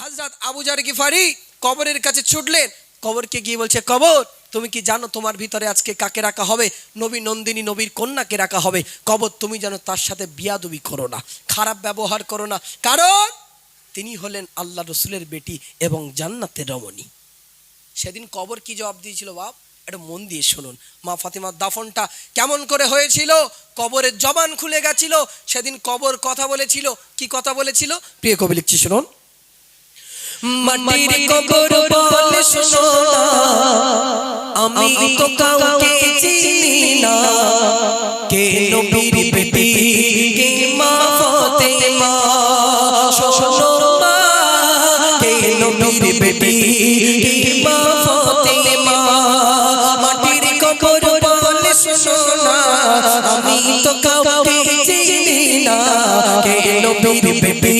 হাজরাত আবুজার গিফারি কবরের কাছে ছুটলেন। কবরকে গিয়ে বলছে, কবর, তুমি কি জানো তোমার ভিতরে আজকে কাকে রাখা হবে? নবী নন্দিনী নবীর কন্যাকে রাখা হবে। কবর, তুমি জানো তার সাথে বিয়াদবি করো না, খারাপ ব্যবহার করো না। কারণ তিনি হলেন আল্লাহ রসুলের বেটি এবং জান্নাতের রমণী। সেদিন কবর কি জবাব দিয়েছিল বাপ? এটা মন দিয়ে শুনুন। মা ফাতিমার দাফনটা কেমন করে হয়েছিল? কবরের জবান খুলে গেছিল। সেদিন কবর কথা বলেছিল। কি কথা বলেছিল? প্রিয় কবি, লিখছি, শুনুন। মাটির কবর বলে শোনো আমি তো কাউকে চিনি না। কে নবীর বেটি কে মা ফাতেমা শোনো মা। কে নবীর বেটি কে মা ফাতেমা মাটির কবর বলে শোনো না। আমি তো কাউকে চিনি না। কে নবীর বেটি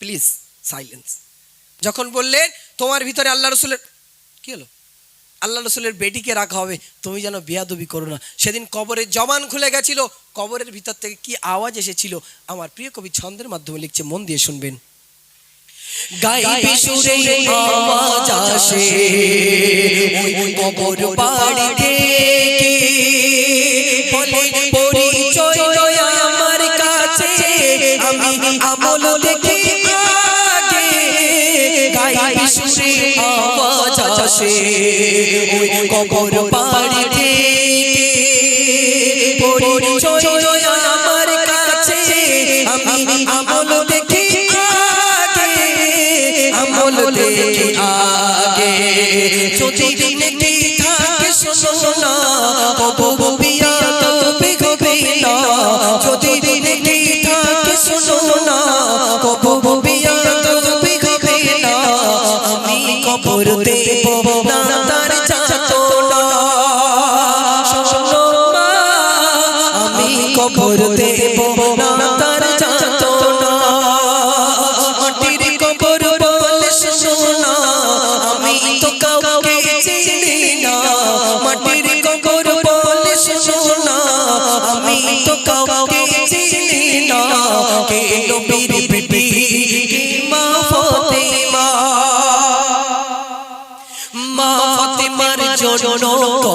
প্লিজ সাইলেন্স। যখন বললেন তোমার ভিতরে আল্লাহ রসুলের কি হলো? আল্লাহ রসুলের বেটিকে রাখা হবে তুমি যেন বিয়াদবি করো না। সেদিন কবরের জবান খুলে গেছিল কবরের ভিতর থেকে কি আওয়াজ এসেছিল? আমার প্রিয় কবি ছন্দের মাধ্যমে লিখছে মন দিয়ে শুনবেন। গাইবি সুরে আওয়াজ আসে ওই কবর বাড়ি আওয়াজ আসে ওই কবর বাড়ি থেকে পরিচয় দেব না তার চাতো মাটির কবর বলে শোনা আমি তো কাউকে চিনি না। মাটির কবর বলে শোনা আমি তো কাউকে চিনি না। কে নবীর বিবি কে মা ফাতেমা? মা ফাতেমার জন্য কবর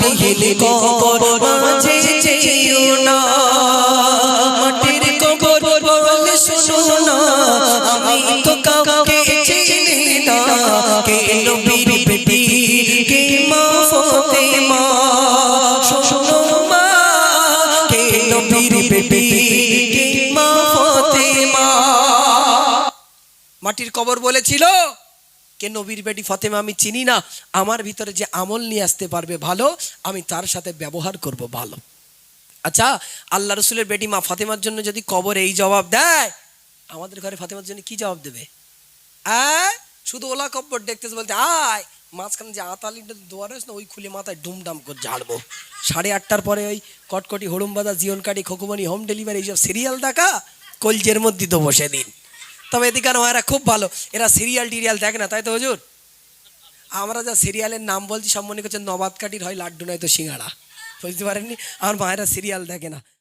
বিহিলি কবর মাঝে যেও না। মাটির কবর বলে শোনো আমি তো কাউকে চিনি না। কে নবীর বেটি, কে মা ফাতেমা। শোনো মা, কে নবীর বেটি, কে মা ফাতেমা। মাটির কবর বলেছিল? কে নবীর বেটি ফতেমা আমি চিনি না, আমার ভিতরে যে আমল নিয়ে আসতে পারবে ভালো, আমি তার সাথে ব্যবহার করব ভালো। আচ্ছা আল্লাহ রসুলের বেটি মা ফাতেমার জন্য যদি কবর এই জবাব দেয়, আমাদের ঘরে ফাতেমার জন্য কি জবাব দেবে? শুধু ওলা কব্বর দেখতেছে বলতে, আয়! মাঝখানে যে আতালিটা দোয়ার না, ওই খুলে মাথায় ডুমডাম করে ঝাড়বো। সাড়ে আটটার পরে ওই কটকটি হড়ুমবাদা জিয়ন কাটি খোকুমানি হোম ডেলিভারি, এইসব সিরিয়াল দেখা, কলজের মধ্যে তো বসে দিন। তবে এদিকার এরা খুব ভালো। এরা সিরিয়াল টিরিয়াল দেখে না, তাই তো হজুর? আমরা যা সিরিয়ালের নাম বলছি, সব মনে করছে নবাদ কাটির হয় লাড্ডু নয় তো সিঙ্গাড়া। বুঝতে পারেননি? আমার মায়েরা সিরিয়াল দেখে না।